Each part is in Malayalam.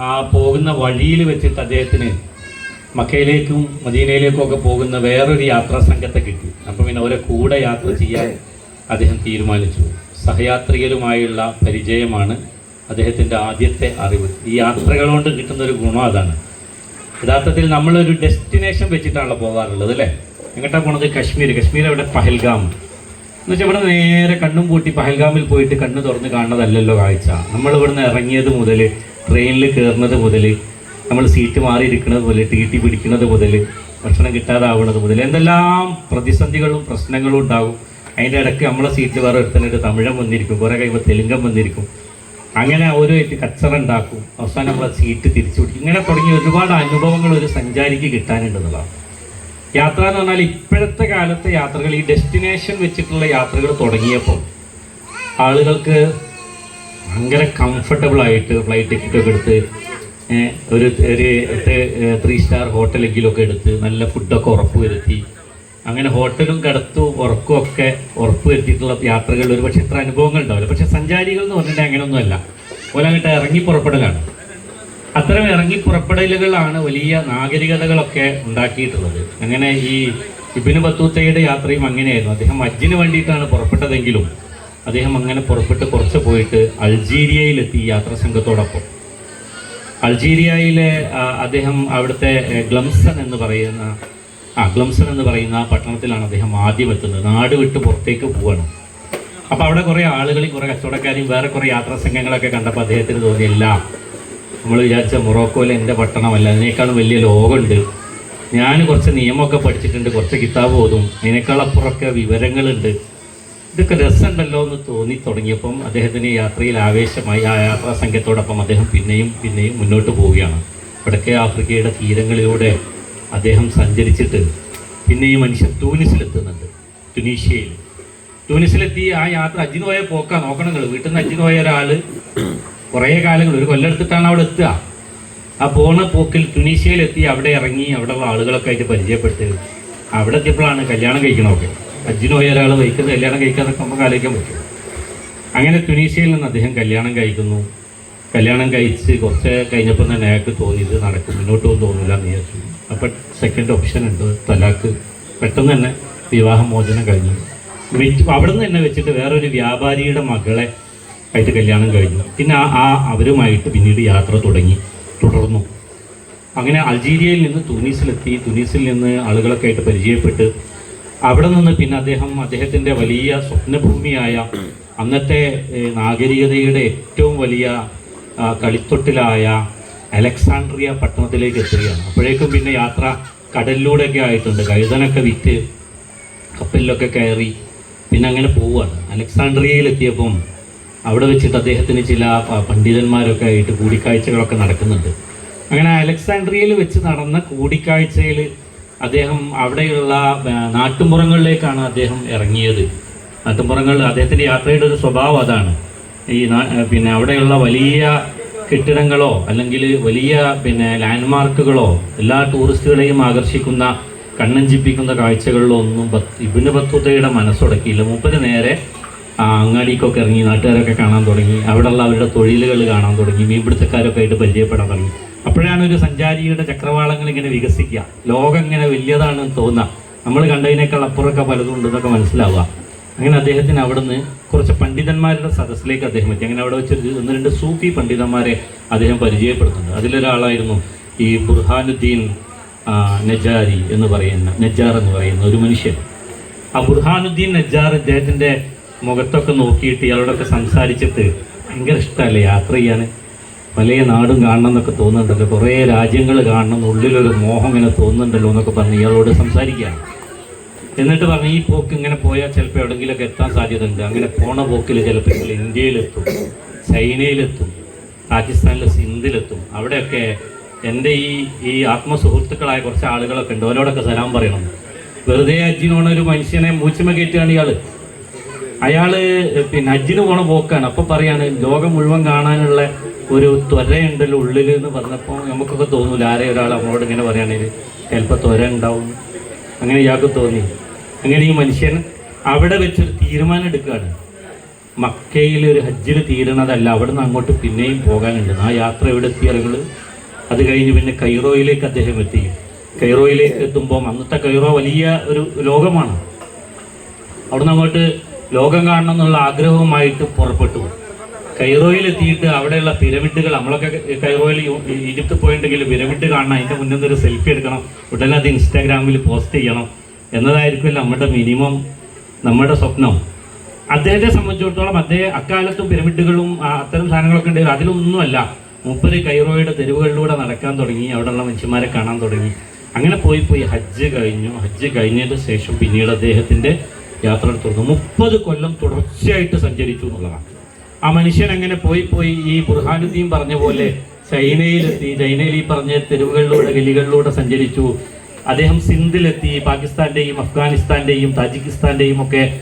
ആ പോകുന്ന വഴിയിൽ വെച്ചിട്ട് അദ്ദേഹത്തിന് മക്കയിലേക്കും മദീനയിലേക്കും ഒക്കെ പോകുന്ന വേറൊരു യാത്രാ സംഘത്തെ കിട്ടി. അപ്പം പിന്നെ അവരെ കൂടെ യാത്ര ചെയ്യാൻ അദ്ദേഹം തീരുമാനിച്ചു. സഹയാത്രികരുമായുള്ള പരിചയമാണ് അദ്ദേഹത്തിന്റെ ആദ്യത്തെ അറിവ്. ഈ യാത്രകൾ കൊണ്ട് കിട്ടുന്ന ഒരു ഗുണം അതാണ്. യഥാർത്ഥത്തിൽ നമ്മളൊരു ഡെസ്റ്റിനേഷൻ വെച്ചിട്ടാണല്ലോ പോകാറുള്ളത് അല്ലേ? എങ്ങോട്ടാണ് പോണത്? കശ്മീർ കശ്മീർ അവിടെ പഹൽഗാം. എന്ന് വെച്ചാൽ ഇവിടെ നേരെ കണ്ണും പൂട്ടി പഹൽഗാമിൽ പോയിട്ട് കണ്ണ് തുറന്ന് കാണുന്നതല്ലല്ലോ കാഴ്ച. നമ്മൾ ഇവിടുന്ന് ഇറങ്ങിയത് മുതൽ ട്രെയിനിൽ കയറുന്നത് മുതൽ നമ്മൾ സീറ്റ് മാറിയിരിക്കുന്നത് മുതൽ ടി ടി പിടിക്കുന്നത് മുതൽ ഭക്ഷണം കിട്ടാതാവുന്നത് മുതൽ എന്തെല്ലാം പ്രതിസന്ധികളും പ്രശ്നങ്ങളും ഉണ്ടാകും. അതിന്റെ ഇടയ്ക്ക് നമ്മളെ സീറ്റ് വേറെ എടുത്തിട്ട് തമിഴം വന്നിരിക്കും കുറേ കഴിയുമ്പോൾ തെലുങ്കം വന്നിരിക്കും. അങ്ങനെ ഓരോ കച്ചറ ഉണ്ടാക്കും. അവസാനം നമ്മളെ സീറ്റ് തിരിച്ചു പിടിക്കും. ഇങ്ങനെ തുടങ്ങിയ ഒരുപാട് അനുഭവങ്ങൾ ഒരു സഞ്ചാരിക്ക് കിട്ടാനുണ്ടെന്നുള്ളതാണ് യാത്ര എന്ന് പറഞ്ഞാൽ ഇപ്പോഴത്തെ കാലത്തെ യാത്രകൾ ഈ ഡെസ്റ്റിനേഷൻ വെച്ചിട്ടുള്ള യാത്രകൾ തുടങ്ങിയപ്പോൾ ആളുകൾക്ക് ഭയങ്കര കംഫർട്ടബിൾ ആയിട്ട് ഫ്ലൈറ്റ് ടിക്കറ്റ് ഒക്കെ എടുത്ത് ഒരു ഒരു ത്രീ സ്റ്റാർ ഹോട്ടലെങ്കിലൊക്കെ എടുത്ത് നല്ല ഫുഡൊക്കെ ഉറപ്പ് വരുത്തി അങ്ങനെ ഹോട്ടലും കടത്തും ഉറക്കും ഒക്കെ ഉറപ്പ് വരുത്തിയിട്ടുള്ള യാത്രകൾ ഒരു പക്ഷേ ഇത്ര അനുഭവങ്ങൾ ഉണ്ടാവില്ല. പക്ഷേ സഞ്ചാരികൾ എന്ന് പറഞ്ഞിട്ടുണ്ടെങ്കിൽ അങ്ങനെയൊന്നുമല്ല. ഓല അങ്ങോട്ട് ഇറങ്ങി പുറപ്പെടലാണ് അത്തരം ഇറങ്ങി പുറപ്പെടലുകളാണ് വലിയ നാഗരികതകളൊക്കെ ഉണ്ടാക്കിയിട്ടുള്ളത്. അങ്ങനെ ഈ ഇബിന് ബത്തൂത്തയുടെ യാത്രയും അങ്ങനെയായിരുന്നു. അദ്ദേഹം ഹജ്ജിന് വേണ്ടിയിട്ടാണ് പുറപ്പെട്ടതെങ്കിലും അദ്ദേഹം അങ്ങനെ പുറപ്പെട്ട് കുറച്ച് പോയിട്ട് അൾജീരിയയിലെത്തി യാത്ര യാത്രാ സംഘത്തോടൊപ്പം. അൾജീരിയയിലെ അദ്ദേഹം അവിടുത്തെ ഗ്ലംസൺ എന്ന് പറയുന്ന ആ ഗ്ലംസൺ എന്ന് പറയുന്ന ആ പട്ടണത്തിലാണ് അദ്ദേഹം ആദ്യം എത്തുന്നത്. നാട് വിട്ട് പുറത്തേക്ക് പോവാണ്. അപ്പോൾ അവിടെ കുറേ ആളുകളെയും കുറേ കച്ചവടക്കാരെയും വേറെ കുറേ യാത്രാ സംഘങ്ങളൊക്കെ കണ്ടപ്പോൾ അദ്ദേഹത്തിന് തോന്നിയില്ല നമ്മൾ വിചാരിച്ച മൊറോക്കോയിലെ എന്റെ പട്ടണമല്ല. അതിനേക്കാളും വലിയ ലോകമുണ്ട്. ഞാൻ കുറച്ച് നിയമമൊക്കെ പഠിച്ചിട്ടുണ്ട്. കുറച്ച് കിതാബ് ഓതും. അതിനേക്കാൾ അപ്പുറമൊക്കെ വിവരങ്ങളുണ്ട്. ഇതൊക്കെ രസമുണ്ടല്ലോ എന്ന് തോന്നി തുടങ്ങിയപ്പം അദ്ദേഹത്തിന് യാത്രയിൽ ആവേശമായി ആ യാത്രാ സംഘത്തോടൊപ്പം അദ്ദേഹം പിന്നെയും പിന്നെയും മുന്നോട്ട് പോവുകയാണ്. വടക്കേ ആഫ്രിക്കയുടെ തീരങ്ങളിലൂടെ അദ്ദേഹം സഞ്ചരിച്ചിട്ട് പിന്നെ ഈ മനുഷ്യൻ ടൂനിസിലെത്തുന്നുണ്ട് ടുനീഷ്യയിൽ ടൂനിസിലെത്തി ആ യാത്ര അജിനോയെ പോയ പോക്കാ. നോക്കണം നിങ്ങൾ വീട്ടിൽ നിന്ന് അജിനോയ ഒരാൾ കുറേ കാലങ്ങൾ ഒരു കൊല്ലെടുത്തിട്ടാണ് അവിടെ എത്തുക. ആ പോണ പോക്കിൽ തുനീഷ്യയിലെത്തി അവിടെ ഇറങ്ങി അവിടെയുള്ള ആളുകളൊക്കെ ആയിട്ട് പരിചയപ്പെട്ട് അവിടെ എത്തിയപ്പോഴാണ് കല്യാണം കഴിക്കണമൊക്കെ. അജിന് പോയ ഒരാൾ വഹിക്കുന്ന കല്യാണം കഴിക്കാതൊക്കെ നമുക്ക് ആലോചിക്കാൻ പറ്റും അങ്ങനെ തുനീഷ്യയിൽ നിന്ന് അദ്ദേഹം കല്യാണം കഴിക്കുന്നു. കല്യാണം കഴിച്ച് കുറച്ച് കഴിഞ്ഞപ്പോൾ തന്നെ അയാൾക്ക് തോന്നി ഇത് നടക്കും മുന്നോട്ട് പോകും തോന്നില്ല എന്ന് വിചാരിച്ചു. അപ്പം സെക്കൻഡ് ഓപ്ഷൻ ഉണ്ട് തലാക്ക്. പെട്ടെന്ന് തന്നെ വിവാഹമോചനം കഴിഞ്ഞു. അവിടെ നിന്ന് തന്നെ വെച്ചിട്ട് വേറൊരു വ്യാപാരിയുടെ മകളെ ആയിട്ട് കല്യാണം കഴിഞ്ഞു. പിന്നെ ആ അവരുമായിട്ട് പിന്നീട് യാത്ര തുടങ്ങി. തുടർന്നു. അങ്ങനെ അൾജീരിയയിൽ നിന്ന് തുനീസിലെത്തി. തുനീസിൽ നിന്ന് ആളുകളൊക്കെ ആയിട്ട് പരിചയപ്പെട്ട് അവിടെ നിന്ന് പിന്നെ അദ്ദേഹം അദ്ദേഹത്തിന്റെ വലിയ സ്വപ്നഭൂമിയായ അന്നത്തെ നാഗരികതയുടെ ഏറ്റവും വലിയ കളിത്തൊട്ടിലായ അലക്സാണ്ട്രിയ പട്ടണത്തിലേക്ക് എത്തുകയാണ്. അപ്പോഴേക്കും പിന്നെ യാത്ര കടലിലൂടെയൊക്കെ ആയിട്ടുണ്ട്. കഴുതനൊക്കെ വിറ്റ് കപ്പലിലൊക്കെ കയറി പിന്നെ അങ്ങനെ പോവുകയാണ്. അലക്സാണ്ട്രിയയിലെത്തിയപ്പം അവിടെ വെച്ചിട്ട് അദ്ദേഹത്തിന് ചില പണ്ഡിതന്മാരൊക്കെ ആയിട്ട് കൂടിക്കാഴ്ചകളൊക്കെ നടക്കുന്നുണ്ട്. അങ്ങനെ അലക്സാണ്ട്രിയയിൽ വെച്ച് നടന്ന കൂടിക്കാഴ്ചയിൽ അദ്ദേഹം അവിടെയുള്ള നാട്ടുമ്പുറങ്ങളിലേക്കാണ് അദ്ദേഹം ഇറങ്ങിയത്. നാട്ടുമ്പുറങ്ങൾ അദ്ദേഹത്തിന്റെ യാത്രയുടെ ഒരു സ്വഭാവം അതാണ്. ഈ പിന്നെ അവിടെയുള്ള വലിയ കെട്ടിടങ്ങളോ അല്ലെങ്കിൽ വലിയ പിന്നെ ലാൻഡ്മാർക്കുകളോ എല്ലാ ടൂറിസ്റ്റുകളെയും ആകർഷിക്കുന്ന കണ്ണഞ്ചിപ്പിക്കുന്ന കാഴ്ചകളിലോ ഒന്നും ബത്ത് ഇബിന് ബത്തുതയുടെ മനസ്സുടക്കിയില്ല. മൂപ്പര് നേരെ അങ്ങാടിക്കൊക്കെ ഇറങ്ങി നാട്ടുകാരൊക്കെ കാണാൻ തുടങ്ങി അവിടെയുള്ള അവരുടെ തൊഴിലുകൾ കാണാൻ തുടങ്ങി മീൻപിടുത്തക്കാരൊക്കെ ആയിട്ട് പരിചയപ്പെടാൻ തുടങ്ങി. അപ്പോഴാണ് ഒരു സഞ്ചാരിയുടെ ചക്രവാളങ്ങൾ ഇങ്ങനെ വികസിക്കുക. ലോകം ഇങ്ങനെ വലിയതാണെന്ന് തോന്നുക. നമ്മൾ കണ്ടതിനേക്കാൾ അപ്പുറമൊക്കെ പലതും ഉണ്ടെന്നൊക്കെ മനസ്സിലാവുക. അങ്ങനെ അദ്ദേഹത്തിന് അവിടുന്ന് കുറച്ച് പണ്ഡിതന്മാരുടെ സദസ്സിലേക്ക് അദ്ദേഹം എത്തി. അങ്ങനെ അവിടെ വെച്ച് ഒന്ന് രണ്ട് സൂഫി പണ്ഡിതന്മാരെ അദ്ദേഹം പരിചയപ്പെടുത്തുന്നുണ്ട് അതിലൊരാളായിരുന്നു ഈ ബുർഹാനുദ്ദീൻ നജാരി എന്ന് പറയുന്ന നജാർ എന്ന് പറയുന്ന ഒരു മനുഷ്യൻ. ആ ബുർഹാനുദ്ദീൻ നജാർ ഇദ്ദേഹത്തിന്റെ മുഖത്തൊക്കെ നോക്കിയിട്ട് ഇയാളോടൊക്കെ സംസാരിച്ചിട്ട് ഭയങ്കര ഇഷ്ടമല്ലേ? യാത്ര ചെയ്യാൻ. പല നാടും കാണണം എന്നൊക്കെ തോന്നുന്നുണ്ടല്ലോ. കുറേ രാജ്യങ്ങൾ കാണണം ഉള്ളിലൊരു മോഹം ഇങ്ങനെ തോന്നുന്നുണ്ടല്ലോ എന്നൊക്കെ പറഞ്ഞ് ഇയാളോട് സംസാരിക്കുക. എന്നിട്ട് പറഞ്ഞു ഈ പോക്ക് ഇങ്ങനെ പോയാൽ ചിലപ്പോൾ എവിടെയെങ്കിലുമൊക്കെ എത്താൻ സാധ്യതയുണ്ട്. അങ്ങനെ പോണ പോക്കിൽ ചിലപ്പോൾ നിങ്ങൾ ഇന്ത്യയിലെത്തും ചൈനയിലെത്തും പാകിസ്ഥാനിലെ സിന്ധിലെത്തും. അവിടെയൊക്കെ എന്റെ ഈ ഈ ആത്മസുഹൃത്തുക്കളായ കുറച്ച് ആളുകളൊക്കെ ഉണ്ട്. അവരോടൊക്കെ സലാം പറയണം. വെറുതെ അജ്ജിനോണ ഒരു മനുഷ്യനെ മൂച്ചമ കയറ്റുകയാണ് ഇയാൾ അയാൾ പിന്നെ ഹജ്ജിന് പോണ പോക്കാണ്. അപ്പൊ പറയാണ് ലോകം മുഴുവൻ കാണാനുള്ള ഒരു ത്വരയുണ്ടല്ലോ ഉള്ളിൽ എന്ന് പറഞ്ഞപ്പോൾ നമുക്കൊക്കെ തോന്നൂല ആരെ ഒരാൾ നമ്മളോട് ഇങ്ങനെ പറയുകയാണെങ്കിൽ ചിലപ്പോൾ ത്വര ഉണ്ടാവും. അങ്ങനെ ഇയാൾക്ക് തോന്നി. അങ്ങനെ ഈ മനുഷ്യൻ അവിടെ വെച്ചൊരു തീരുമാനം എടുക്കുകയാണ്. മക്കയിൽ ഒരു ഹജ്ജിൽ തീരണതല്ല അവിടെ നിന്ന് അങ്ങോട്ട് പിന്നെയും പോകാനുണ്ട്. ആ യാത്ര എവിടെ എത്തിയറികൾ അത് കഴിഞ്ഞ് പിന്നെ കൈറോയിലേക്ക് അദ്ദേഹം എത്തി. കൈറോയിലേക്ക് എത്തുമ്പോൾ അന്നത്തെ കൈറോ വലിയ ഒരു ലോകമാണ്. അവിടുന്ന് അങ്ങോട്ട് ലോകം കാണണം എന്നുള്ള ആഗ്രഹവുമായിട്ട് പുറപ്പെട്ടു. കൈറോയിൽ എത്തിയിട്ട് അവിടെയുള്ള പിരമിഡുകൾ നമ്മളൊക്കെ കൈറോയിൽ ഇരുത്ത് പോയിട്ടുണ്ടെങ്കിൽ പിരമിഡ് കാണണം അതിന്റെ മുന്നിൽ ഒരു സെൽഫി എടുക്കണം ഉടനെ അത് ഇൻസ്റ്റാഗ്രാമിൽ പോസ്റ്റ് ചെയ്യണം എന്നതായിരിക്കും നമ്മുടെ മിനിമം നമ്മുടെ സ്വപ്നം. അദ്ദേഹത്തെ സംബന്ധിച്ചിടത്തോളം അദ്ദേഹം അക്കാലത്തും പിരമിഡുകളും അത്തരം സാധനങ്ങളൊക്കെ ഉണ്ട് അതിലൊന്നുമല്ല മുപ്പത് കൈറോയുടെ തെരുവുകളിലൂടെ നടക്കാൻ തുടങ്ങി അവിടെയുള്ള മനുഷ്യന്മാരെ കാണാൻ തുടങ്ങി. അങ്ങനെ പോയി പോയി ഹജ്ജ് കഴിഞ്ഞു. ഹജ്ജ് കഴിഞ്ഞതിന് ശേഷം പിന്നീട് അദ്ദേഹത്തിന്റെ യാത്ര തുടർന്നു മുപ്പത് കൊല്ലം തുടർച്ചയായിട്ട് സഞ്ചരിച്ചു എന്നുള്ളതാണ്. ആ മനുഷ്യൻ അങ്ങനെ പോയി പോയി ഈ ബുർഹാനുദ്ദീൻ പറഞ്ഞ പോലെ ചൈനയിലെത്തി ചൈനയിൽ ഈ പറഞ്ഞ തെരുവുകളിലൂടെ ഗലികളിലൂടെ സഞ്ചരിച്ചു. അദ്ദേഹം സിന്ധിലെത്തി പാകിസ്ഥാന്റെയും അഫ്ഗാനിസ്ഥാന്റെയും താജിക്കിസ്ഥാന്റെയും ഒക്കെ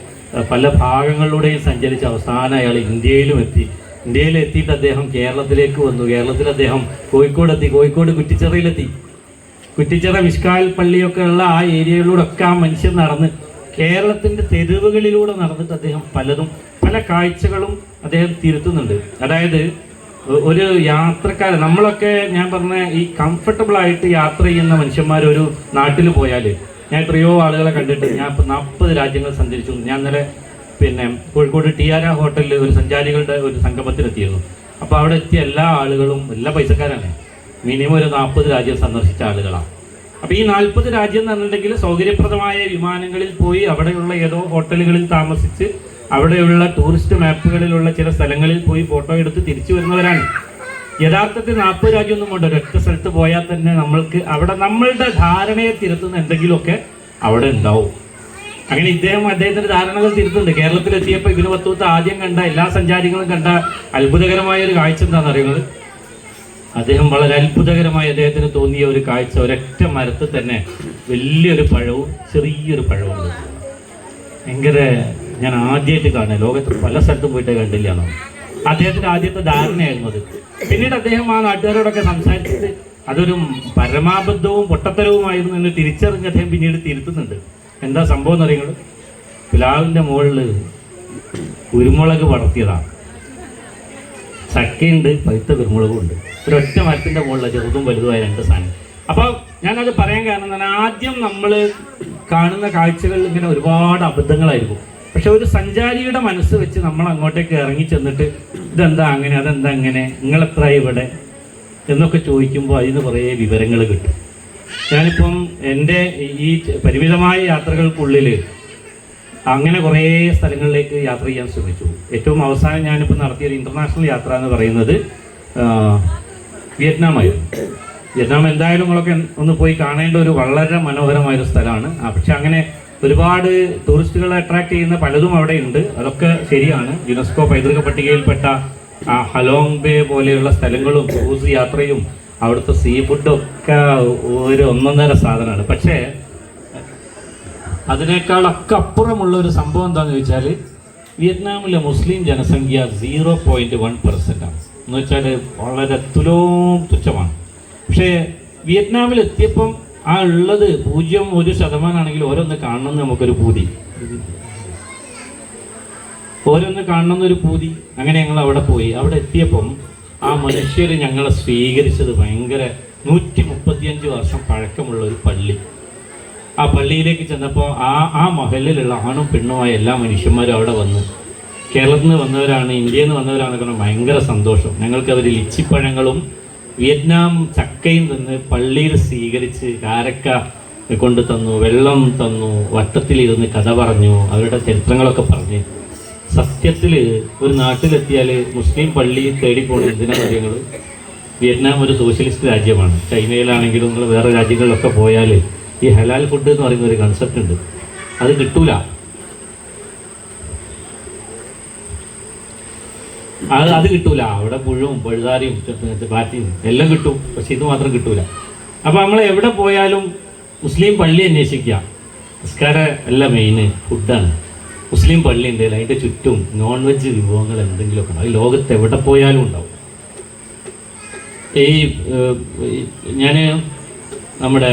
പല ഭാഗങ്ങളിലൂടെയും സഞ്ചരിച്ച് അവസാനം അയാൾ ഇന്ത്യയിലും എത്തി. ഇന്ത്യയിൽ എത്തിയിട്ട് അദ്ദേഹം കേരളത്തിലേക്ക് വന്നു. കേരളത്തിൽ അദ്ദേഹം കോഴിക്കോട് എത്തി. കോഴിക്കോട് കുറ്റിച്ചിറയിലെത്തി. കുറ്റിച്ചിറ വിഷ്കാൽ പള്ളിയൊക്കെ ഉള്ള ആ ഏരിയകളിലൂടെ ഒക്കെ ആ മനുഷ്യൻ നടന്ന് കേരളത്തിന്റെ തെരുവുകളിലൂടെ നടന്നിട്ട് അദ്ദേഹം പലതും പല കാഴ്ചകളും അദ്ദേഹം തിരുത്തുന്നുണ്ട്. അതായത് ഒരു യാത്രക്കാരൻ നമ്മളൊക്കെ ഞാൻ പറഞ്ഞ ഈ കംഫർട്ടബിൾ ആയിട്ട് യാത്ര ചെയ്യുന്ന മനുഷ്യന്മാർ ഒരു നാട്ടിൽ പോയാൽ ഞാൻ എത്രയോ ആളുകളെ കണ്ടിട്ട് ഞാൻ ഇപ്പം നാൽപ്പത് രാജ്യങ്ങൾ സഞ്ചരിച്ചു. ഞാൻ ഇന്നലെ പിന്നെ കോഴിക്കോട് ടിയാര ഹോട്ടലിൽ ഒരു സഞ്ചാരികളുടെ ഒരു സംഗമത്തിലെത്തിയിരുന്നു. അപ്പോൾ അവിടെ എത്തിയ എല്ലാ ആളുകളും എല്ലാ പൈസക്കാരാണ് മിനിമം ഒരു നാൽപ്പത് രാജ്യം സന്ദർശിച്ച ആളുകളാണ് അപ്പൊ ഈ നാൽപ്പത് രാജ്യം എന്നുണ്ടെങ്കിൽ സൗകര്യപ്രദമായ വിമാനങ്ങളിൽ പോയി അവിടെയുള്ള ഏതോ ഹോട്ടലുകളിൽ താമസിച്ച് അവിടെയുള്ള ടൂറിസ്റ്റ് മാപ്പുകളിലുള്ള ചില സ്ഥലങ്ങളിൽ പോയി ഫോട്ടോ എടുത്ത് തിരിച്ചു വരുന്നവരാണ്. യഥാർത്ഥത്തിൽ നാൽപ്പത് രാജ്യമൊന്നും കൊണ്ട് ഒരൊറ്റ സ്ഥലത്ത് പോയാൽ തന്നെ നമ്മൾക്ക് അവിടെ നമ്മളുടെ ധാരണയെ തിരുത്തുന്ന എന്തെങ്കിലുമൊക്കെ അവിടെ ഉണ്ടാവും. അങ്ങനെ ഇദ്ദേഹം അദ്ദേഹത്തിന്റെ ധാരണകൾ തിരുത്തുന്നുണ്ട്. കേരളത്തിലെത്തിയപ്പോൾ ഇതിന് പത്തുപത്ത് ആദ്യം കണ്ട എല്ലാ സഞ്ചാരികളും കണ്ട അത്ഭുതകരമായ ഒരു കാഴ്ച എന്താണെന്ന് അറിയുന്നത്? അദ്ദേഹം വളരെ അത്ഭുതകരമായി അദ്ദേഹത്തിന് തോന്നിയ ഒരു കാഴ്ച ഒരൊറ്റ മരത്തിൽ തന്നെ വലിയൊരു പഴവും ചെറിയൊരു പഴവും ഭയങ്കര ഞാൻ ആദ്യമായിട്ട് കാണുക ലോകത്ത് പല സ്ഥലത്തും പോയിട്ട് കണ്ടില്ലാണോ അദ്ദേഹത്തിന്റെ ആദ്യത്തെ ധാരണയായിരുന്നു അത്. പിന്നീട് അദ്ദേഹം ആ നാട്ടുകാരോടൊക്കെ സംസാരിച്ചിട്ട് അതൊരു പരമാബദ്ധവും പൊട്ടത്തരവുമായിരുന്നു എന്ന് തിരിച്ചറിഞ്ഞ് അദ്ദേഹം പിന്നീട് തിരുത്തുന്നുണ്ട്. എന്താ സംഭവം എന്ന് അറിയുന്നത് പിലാവിന്റെ മുകളിൽ കുരുമുളക് വളർത്തിയതാണ്. ചക്കയുണ്ട് പഴുത്ത കുരുമുളകും ഉണ്ട്. ഒരൊറ്റ മരത്തിന്റെ മുകളിലെ ചെറുതും വലുതുമായ രണ്ട് സാധനം. അപ്പോൾ ഞാനത് പറയാൻ കാരണം എന്താണ്? ആദ്യം നമ്മൾ കാണുന്ന കാഴ്ചകളിൽ ഇങ്ങനെ ഒരുപാട് അബദ്ധങ്ങളായിരിക്കും. പക്ഷെ ഒരു സഞ്ചാരിയുടെ മനസ്സ് വെച്ച് നമ്മൾ അങ്ങോട്ടേക്ക് ഇറങ്ങി ചെന്നിട്ട് ഇതെന്താ അങ്ങനെ അതെന്താ അങ്ങനെ നിങ്ങളെത്ര ഇവിടെ എന്നൊക്കെ ചോദിക്കുമ്പോൾ അതിന് കുറേ വിവരങ്ങൾ കിട്ടും. ഞാനിപ്പം എന്റെ ഈ പരിമിതമായ യാത്രകൾക്കുള്ളിൽ അങ്ങനെ കുറേ സ്ഥലങ്ങളിലേക്ക് യാത്ര ചെയ്യാൻ ശ്രമിച്ചു. ഏറ്റവും അവസാനം ഞാനിപ്പോൾ നടത്തിയ ഒരു ഇന്റർനാഷണൽ യാത്ര എന്ന് പറയുന്നത് വിയറ്റ്നാമായിരുന്നു. വിയറ്റ്നാം എന്തായാലും നിങ്ങളൊക്കെ ഒന്ന് പോയി കാണേണ്ട ഒരു വളരെ മനോഹരമായ ഒരു സ്ഥലമാണ് പക്ഷെ അങ്ങനെ ഒരുപാട് ടൂറിസ്റ്റുകളെ അട്രാക്ട് ചെയ്യുന്ന പലതും അവിടെ ഉണ്ട് അതൊക്കെ ശരിയാണ്. യുനെസ്കോ പൈതൃക പട്ടികയിൽപ്പെട്ട ഹലോങ് ബേ പോലെയുള്ള സ്ഥലങ്ങളും ക്രൂസ് യാത്രയും അവിടുത്തെ സീ ഫുഡും ഒക്കെ ഒരു ഒന്നൊന്നര സാധനമാണ്. പക്ഷേ അതിനേക്കാളൊക്കെ അപ്പുറമുള്ള ഒരു സംഭവം എന്താണെന്ന് വെച്ചാൽ വിയറ്റ്നാമിലെ മുസ്ലിം ജനസംഖ്യ സീറോ പോയിന്റ് വൺ പെർസെന്റ് ആണ്. എന്ന് വെച്ചാൽ വളരെ തുലോം തുച്ഛമാണ്. പക്ഷേ വിയറ്റ്നാമിൽ എത്തിയപ്പം ആ ഉള്ളത് പൂജ്യം ഒരു ശതമാനമാണെങ്കിൽ ഓരോന്ന് കാണണമെന്ന് നമുക്കൊരു പൂതി. ഓരോന്ന് കാണണമെന്നൊരു പൂതി. അങ്ങനെ ഞങ്ങൾ അവിടെ പോയി. അവിടെ എത്തിയപ്പം ആ മനുഷ്യർ ഞങ്ങളെ സ്വീകരിച്ചത് ഭയങ്കര നൂറ്റി മുപ്പത്തിയഞ്ച് വർഷം പഴക്കമുള്ള ഒരു പള്ളി. ആ പള്ളിയിലേക്ക് ചെന്നപ്പോൾ ആ ആ മഹലിലുള്ള ആണും പെണ്ണുമായ എല്ലാ മനുഷ്യന്മാരും അവിടെ വന്ന് കേരളത്തിൽ നിന്ന് വന്നവരാണ് ഇന്ത്യയിൽ നിന്ന് വന്നവരാണെന്ന് പറഞ്ഞാൽ ഭയങ്കര സന്തോഷം. ഞങ്ങൾക്ക് അവർ ലിച്ചിപ്പഴങ്ങളും വിയറ്റ്നാം ചക്കയും നിന്ന് പള്ളിയിൽ സ്വീകരിച്ച് കാരക്ക കൊണ്ട് തന്നു വെള്ളം തന്നു വട്ടത്തിലിരുന്ന് കഥ പറഞ്ഞു അവരുടെ ചരിത്രങ്ങളൊക്കെ പറഞ്ഞ്. സത്യത്തിൽ ഒരു നാട്ടിലെത്തിയാൽ മുസ്ലിം പള്ളി തേടി പോകുന്ന എന്തിനാ കാര്യങ്ങൾ വിയറ്റ്നാം ഒരു സോഷ്യലിസ്റ്റ് രാജ്യമാണ്. ചൈനയിലാണെങ്കിലും നിങ്ങൾ വേറെ രാജ്യങ്ങളിലൊക്കെ പോയാൽ ഈ ഹലാൽ ഫുഡ് എന്ന് പറയുന്ന ഒരു കൺസെപ്റ്റ് ഉണ്ട്. അത് കിട്ടൂല. അത് അത് കിട്ടൂല. അവിടെ പുഴുവും പഴുതാരിയും ബാറ്റിയും എല്ലാം കിട്ടും. പക്ഷെ ഇത് മാത്രം കിട്ടൂല. അപ്പൊ നമ്മൾ എവിടെ പോയാലും മുസ്ലിം പള്ളി അന്വേഷിക്കുക നിസ്കാര അല്ല മെയിന് ഫുഡാണ് മുസ്ലിം പള്ളി ഉണ്ട്. അതിന്റെ ചുറ്റും നോൺ വെജ് വിഭവങ്ങൾ എന്തെങ്കിലുമൊക്കെ ഉണ്ടാവും. ലോകത്ത് എവിടെ പോയാലും ഉണ്ടാവും. ഈ ഞാൻ നമ്മുടെ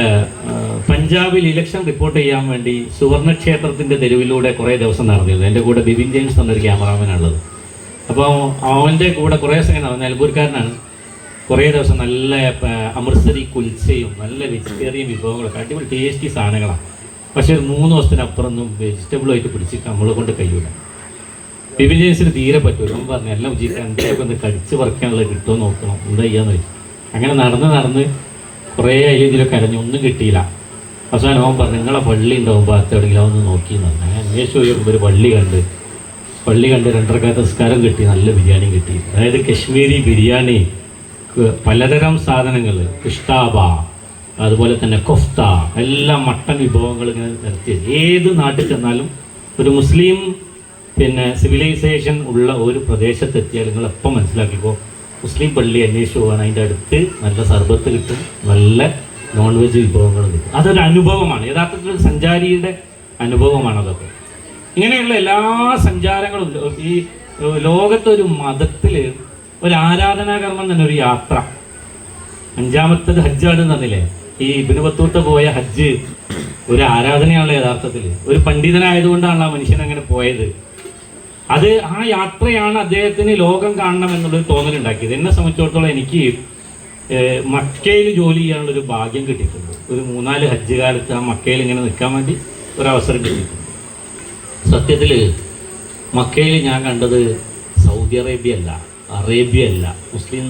പഞ്ചാബിൽ ഇലക്ഷൻ റിപ്പോർട്ട് ചെയ്യാൻ വേണ്ടി സുവർണക്ഷേത്രത്തിന്റെ തെരുവിലൂടെ കുറേ ദിവസം നടന്നിരുന്നു. എന്റെ കൂടെ ബിബിൻ ജെയിംസ് എന്നൊരു ക്യാമറാമാനുള്ളത് അപ്പോൾ അവന്റെ കൂടെ കുറേ സമയം നടന്നു നിലമ്പൂർക്കാരനാണ്. കുറേ ദിവസം നല്ല അമൃത്സരി കുൽച്ചയും നല്ല വെജിറ്റേറിയൻ വിഭവങ്ങളൊക്കെ അടിപൊളി ടേസ്റ്റി സാധനങ്ങളാണ് പക്ഷേ ഒരു മൂന്ന് ദിവസത്തിനപ്പുറമൊന്നും വെജിറ്റബിളായിട്ട് പിടിച്ചിട്ട് നമ്മളെ കൊണ്ട് കഴിയൂല. ബിബിൻ ജെയിംസിന് തീരെ പറ്റൂല. അവൻ പറഞ്ഞു എല്ലാം ജീവിതം എന്തൊക്കെ ഒന്ന് കടിച്ച് പറിക്കാനുള്ളത് കിട്ടുമോ നോക്കണം. എന്താ ചെയ്യാന്ന് വെച്ചു. അങ്ങനെ നടന്ന് നടന്ന് കുറേ അതിൽ ഇതിലൊക്കെ അരഞ്ഞു ഒന്നും കിട്ടിയില്ല. അവസാനം അവൻ പറഞ്ഞു നിങ്ങളെ പള്ളി ഉണ്ടാവും ഭാഗത്ത് എവിടെയെങ്കിലും ഒന്ന് നോക്കി ഞാൻ അന്വേഷിച്ച് ഒരു പള്ളി കണ്ട്. പള്ളി കണ്ട് രണ്ടരക്കാത്ത നിസ്കാരം കിട്ടി നല്ല ബിരിയാണി കിട്ടി. അതായത് കശ്മീരി ബിരിയാണി പലതരം സാധനങ്ങൾ കിഷ്ടാബ അതുപോലെ തന്നെ കൊഫ്ത എല്ലാ മട്ടൻ വിഭവങ്ങൾ ഇങ്ങനെ നിരത്തി ഏത് നാട്ടിൽ ചെന്നാലും ഒരു മുസ്ലിം പിന്നെ സിവിലൈസേഷൻ ഉള്ള ഒരു പ്രദേശത്തെത്തിയാൽ നിങ്ങൾ എപ്പം മനസ്സിലാക്കിക്കോ മുസ്ലിം പള്ളി അന്വേഷിച്ച് പോകാൻ അതിന്റെ അടുത്ത് നല്ല സർബത്ത് കിട്ടും നല്ല നോൺ വെജ് വിഭവങ്ങൾ കിട്ടും. അതൊരു അനുഭവമാണ്. യഥാർത്ഥത്തിൽ സഞ്ചാരിയുടെ അനുഭവമാണ് അതൊക്കെ. ഇങ്ങനെയുള്ള എല്ലാ സഞ്ചാരങ്ങളും ഈ ലോകത്തെ ലോകത്തൊരു മതത്തിൽ ഒരു ആരാധനാകർമ്മം തന്നെ ഒരു യാത്ര. അഞ്ചാമത്തത് ഹജ്ജാണ് തന്നില്ലേ ഈ ഇബിന് ബത്തൂത്ത പോയ ഹജ്ജ് ഒരു ആരാധനയാണല്ലോ യഥാർത്ഥത്തിൽ ഒരു പണ്ഡിതനായതുകൊണ്ടാണല്ലോ ആ മനുഷ്യൻ അങ്ങനെ പോയത്. അത് ആ യാത്രയാണ് അദ്ദേഹത്തിന് ലോകം കാണണം എന്നുള്ളൊരു തോന്നലുണ്ടാക്കിയത്. എന്നെ സംബന്ധിച്ചിടത്തോളം എനിക്ക് മക്കയിൽ ജോലി ചെയ്യാനുള്ളൊരു ഭാഗ്യം കിട്ടിയിട്ടുണ്ട്. ഒരു മൂന്നാൽ ഹജ്ജ് കാലത്ത് ആ മക്കയിൽ ഇങ്ങനെ നിൽക്കാൻ വേണ്ടി ഒരു അവസരം കിട്ടിയിട്ടുണ്ട്. സത്യത്തിൽ മക്കയിൽ ഞാൻ കണ്ടത് സൗദി അറേബ്യ അല്ല അറേബ്യ അല്ല മുസ്ലിം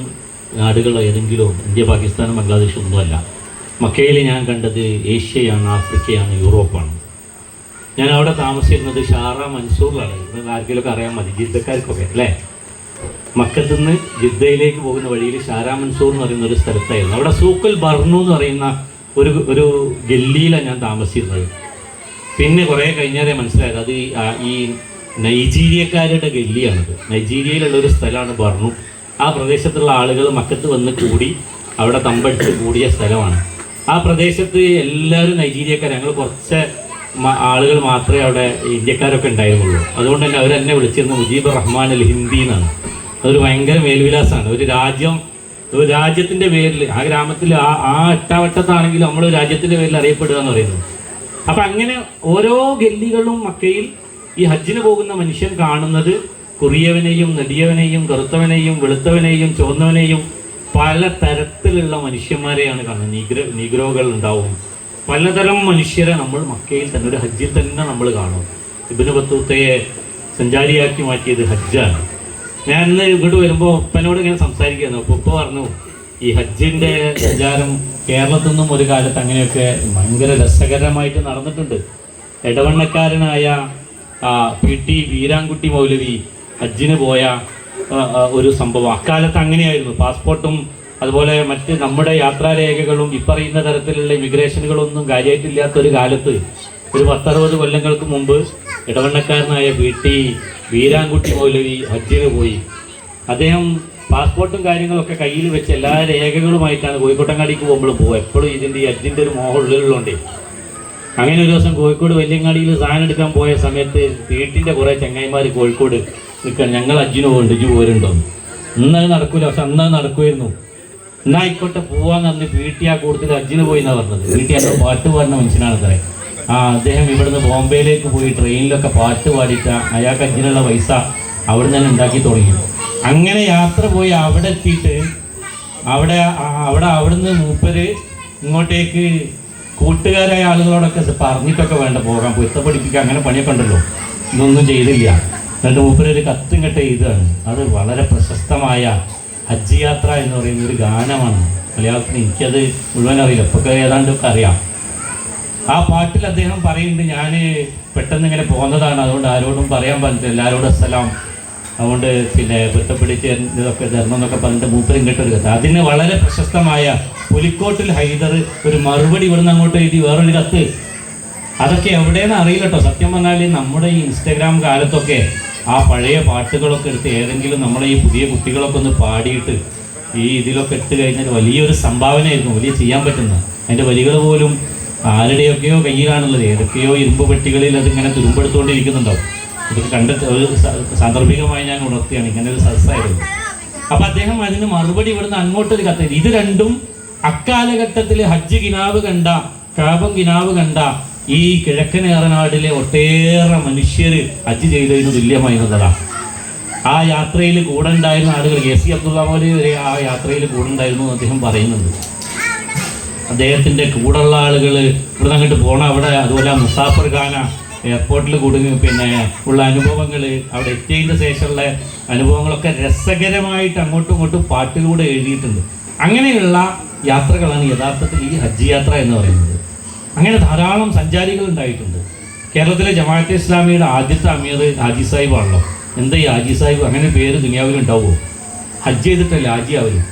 നാടുകൾ ഏതെങ്കിലും ഇന്ത്യ പാകിസ്ഥാനും ബംഗ്ലാദേശ് ഒന്നുമല്ല. മക്കയിൽ ഞാൻ കണ്ടത് ഏഷ്യയാണ് ആഫ്രിക്കയാണ് യൂറോപ്പാണ്. ഞാൻ അവിടെ താമസിച്ചിരുന്നത് ഷാറ മൻസൂറിലാണ്. ഇത് ആർക്കെങ്കിലുമൊക്കെ അറിയാൻ മതി ജിദ്ദക്കാർക്കൊക്കെ അല്ലേ? മക്കത്തു നിന്ന് ജിദ്ദയിലേക്ക് പോകുന്ന വഴിയിൽ ഷാര മൻസൂർ എന്ന് പറയുന്ന ഒരു സ്ഥലത്തായിരുന്നു. അവിടെ സൂക്കൽ ബർണു എന്ന് പറയുന്ന ഒരു ഒരു ഗല്ലിയിലാണ് ഞാൻ താമസിച്ചിരുന്നത്. പിന്നെ കുറേ കഴിഞ്ഞാലേ മനസ്സിലായത് അത് ഈ- നൈജീരിയക്കാരുടെ ഗല്ലിയാണത്. നൈജീരിയയിലുള്ള ഒരു സ്ഥലമാണ് ബർണു ആ പ്രദേശത്തുള്ള ആളുകൾ മക്കത്ത് വന്ന് കൂടി അവിടെ തമ്പടിച്ച് കൂടിയ സ്ഥലമാണ്. ആ പ്രദേശത്ത് എല്ലാവരും നൈജീരിയക്കാർ. ഞങ്ങൾ കുറച്ച് ആളുകൾ മാത്രമേ അവിടെ ഇന്ത്യക്കാരൊക്കെ ഉണ്ടായിരുന്നുള്ളൂ. അതുകൊണ്ട് തന്നെ അവരെന്നെ എന്നെ വിളിച്ചിരുന്നത് മുജീബ് റഹ്മാൻ അൽ ഹിന്ദി എന്നാണ്. അതൊരു ഭയങ്കര മേൽവിലാസമാണ്. ഒരു രാജ്യം ഒരു രാജ്യത്തിന്റെ പേരിൽ ആ ഗ്രാമത്തിൽ ആ ആ എട്ടാവട്ടത്താണെങ്കിലും നമ്മൾ രാജ്യത്തിന്റെ പേരിൽ അറിയപ്പെടുക എന്ന് പറയുന്നത്. അപ്പൊ അങ്ങനെ ഓരോ ഗല്ലികളും മക്കയിൽ ഈ ഹജ്ജിന് പോകുന്ന മനുഷ്യൻ കാണുന്നത് കുറിയവനെയും നെടിയവനെയും കറുത്തവനെയും വെളുത്തവനെയും ചുവന്നവനെയും പല തരത്തിലുള്ള മനുഷ്യന്മാരെയാണ് കാണുന്നത്. നീഗ്ര നീഗ്രോകൾ ഉണ്ടാവും. പലതരം മനുഷ്യരെ നമ്മൾ മക്കയിൽ തന്നെ ഒരു ഹജ്ജിൽ തന്നെ നമ്മൾ കാണും. ഇബിന് ബത്തൂത്തയെ സഞ്ചാരിയാക്കി മാറ്റിയത് ഹജ്ജാണ്. ഞാൻ ഇന്ന് ഇങ്ങോട്ട് വരുമ്പോൾ ഉപ്പനോട് ഇങ്ങനെ സംസാരിക്കുന്നു അപ്പോൾ ഉപ്പ പറഞ്ഞു ഈ ഹജ്ജിന്റെ സഞ്ചാരം കേരളത്തിൽ നിന്നും ഒരു കാലത്ത് അങ്ങനെയൊക്കെ ഭയങ്കര രസകരമായിട്ട് നടന്നിട്ടുണ്ട്. ഇടവണ്ണക്കാരനായ പി ടി വീരാൻകുട്ടി മൗലവി ഹജ്ജിന് പോയ ഒരു സംഭവം. അക്കാലത്ത് അങ്ങനെയായിരുന്നു. പാസ്പോർട്ടും അതുപോലെ മറ്റ് നമ്മുടെ യാത്രാരേഖകളും ഇപ്പറയുന്ന തരത്തിലുള്ള ഇമിഗ്രേഷനുകളൊന്നും കാര്യമായിട്ടില്ലാത്തൊരു കാലത്ത് ഒരു പത്തറുപത് കൊല്ലങ്ങൾക്ക് മുമ്പ് ഇടവണ്ണക്കാരനായ പി ടി വീരാൻകുട്ടി മൗലവി ഹജ്ജിന് പോയി. അദ്ദേഹം പാസ്പോർട്ടും കാര്യങ്ങളൊക്കെ കയ്യിൽ വെച്ച് എല്ലാ രേഖകളുമായിട്ടാണ് കോഴിക്കോട്ടങ്ങാടിക്ക് പോകുമ്പോഴും പോകും എപ്പോഴും ഇതിന്റെ ഈ അജിന്റെ ഒരു മോഹം ഉള്ളിലുള്ളതുകൊണ്ടേ. അങ്ങനെ ഒരു ദിവസം കോഴിക്കോട് വെല്ലിയങ്ങാടിയിൽ സാധനം എടുക്കാൻ പോയ സമയത്ത് വീട്ടിന്റെ കുറേ ചങ്ങായിമാർ കോഴിക്കോട് നിൽക്കാൻ ഞങ്ങൾ അജിനു പോകുന്നുണ്ട് ഇജ് പോരുണ്ടോ ഇന്നത് നടക്കൂല. പക്ഷെ അന്നത് നടക്കുമായിരുന്നു. എന്നാ ആയിക്കോട്ടെ പോവാന്ന് പറഞ്ഞ് വീട്ടി ആ കൂടുതൽ അജിന് പോയി എന്നാണ് പറഞ്ഞത്. വീട്ടി അന്ന് പാട്ട് പാടുന്ന മനുഷ്യനാണ് അത്രേ ആ അദ്ദേഹം ഇവിടുന്ന് ബോംബെയിലേക്ക് പോയി ട്രെയിനിലൊക്കെ പാട്ട് പാടിയിട്ട് അയാൾക്ക് അജിനുള്ള പൈസ അവിടെ തന്നെ ഉണ്ടാക്കി തുടങ്ങി. അങ്ങനെ യാത്ര പോയി അവിടെ എത്തിയിട്ട് അവിടെ അവിടെ അവിടുന്ന് മൂപ്പര് ഇങ്ങോട്ടേക്ക് കൂട്ടുകാരായ ആളുകളോടൊക്കെ പറഞ്ഞിട്ടൊക്കെ വേണ്ട പോകാൻ പഠിപ്പിക്കുക അങ്ങനെ പണിയൊക്കെ ഉണ്ടല്ലോ. ഇതൊന്നും ചെയ്തില്ല. എന്നിട്ട് മൂപ്പര് ഒരു കത്തും കെട്ട ഇതാണ് അത് വളരെ പ്രശസ്തമായ ഹജ്ജ് യാത്ര എന്ന് പറയുന്ന ഒരു ഗാനമാണ്. മലയാളത്തിന് എനിക്കത് മുഴുവൻ അറിയില്ല. ഇപ്പൊക്കെ ഏതാണ്ടൊക്കെ അറിയാം. ആ പാട്ടിൽ അദ്ദേഹം പറയുന്നുണ്ട് ഞാൻ പെട്ടെന്ന് ഇങ്ങനെ പോകുന്നതാണ്. അതുകൊണ്ട് ആരോടും പറയാൻ പറ്റില്ല എല്ലാവരോടും അസ്സലാം. അതുകൊണ്ട് പിന്നെ പൊരുത്തപ്പെടിച്ച് ഇതൊക്കെ തരണം എന്നൊക്കെ പറഞ്ഞിട്ട് മൂപ്പരും കേട്ടൊരു കത്ത് അതിന് വളരെ പ്രശസ്തമായ പുലിക്കോട്ടിൽ ഹൈദർ ഒരു മറുപടി ഇവിടുന്ന് അങ്ങോട്ട് എഴുതി വേറൊരു കത്ത്. അതൊക്കെ എവിടെയെന്ന് അറിയില്ല കേട്ടോ സത്യം പറഞ്ഞാൽ നമ്മുടെ ഈ ഇൻസ്റ്റഗ്രാം കാലത്തൊക്കെ ആ പഴയ പാട്ടുകളൊക്കെ എടുത്ത് ഏതെങ്കിലും നമ്മളെ ഈ പുതിയ കുട്ടികളൊക്കെ ഒന്ന് പാടിയിട്ട് ഈ ഇതിലൊക്കെ ഇട്ട് കഴിഞ്ഞാൽ വലിയൊരു സംഭാവനയായിരുന്നു. വലിയ ചെയ്യാൻ പറ്റുന്ന. അതിന്റെ വരികൾ പോലും ആരുടെയൊക്കെയോ കയ്യിലാണുള്ളത്. ഏതൊക്കെയോ ഇരുമ്പ് പെട്ടികളിൽ അതിങ്ങനെ തുരുമ്പെടുത്തുകൊണ്ടിരിക്കുന്നുണ്ടാവും. ഇതൊക്കെ കണ്ടിട്ട് ഒരു സാന്ദർഭികമായി ഞാൻ ഉണർത്തിയാണ്. ഇങ്ങനെ ഒരു സദസ്സായിരുന്നു. അപ്പൊ അദ്ദേഹം അതിന് മറുപടി ഇവിടുന്ന് അങ്ങോട്ട് ഒരു എഴുതി. ഇത് രണ്ടും അക്കാലഘട്ടത്തിൽ ഹജ്ജ് കിനാവ് കണ്ട കാപം കിനാവ് കണ്ട ഈ കിഴക്കൻ ഏറനാടിലെ ഒട്ടേറെ മനുഷ്യർ ഹജ്ജ് ചെയ്തതിന് തുല്യമായിരുന്നതാണ് ആ യാത്രയിൽ കൂടെ ഉണ്ടായിരുന്ന ആളുകൾ എ സി അബ്ദുള്ള വരെ ആ യാത്രയിൽ കൂടെ ഉണ്ടായിരുന്നു എന്ന് അദ്ദേഹം പറയുന്നുണ്ട്. അദ്ദേഹത്തിന്റെ കൂടെയുള്ള ആളുകൾ ഇവിടെ അങ്ങോട്ട് പോണ അവിടെ അതുപോലെ മുസാഫർ ഖാന എയർപോർട്ടിൽ കുടുങ്ങി പിന്നെ ഉള്ള അനുഭവങ്ങൾ അവിടെ എത്തിയതിന് ശേഷമുള്ള അനുഭവങ്ങളൊക്കെ രസകരമായിട്ട് അങ്ങോട്ടും ഇങ്ങോട്ടും പാട്ടിലൂടെ എഴുതിയിട്ടുണ്ട്. അങ്ങനെയുള്ള യാത്രകളാണ് യഥാർത്ഥത്തിൽ ഈ ഹജ്ജ് യാത്ര എന്ന് പറയുന്നത്. അങ്ങനെ ധാരാളം സഞ്ചാരികൾ ഉണ്ടായിട്ടുണ്ട്. കേരളത്തിലെ ജമാഅത്തെ ഇസ്ലാമിയുടെ ആദ്യത്തെ അമീർ ഹാജി സാഹിബാണല്ലോ. എന്താ ഈ ഹാജി സാഹിബ്? അങ്ങനെ പേര് ദുനിയാവിൽ ഉണ്ടാവുമോ ഹജ്ജ് ചെയ്തിട്ടല്ലേ ഹാജി ആവരും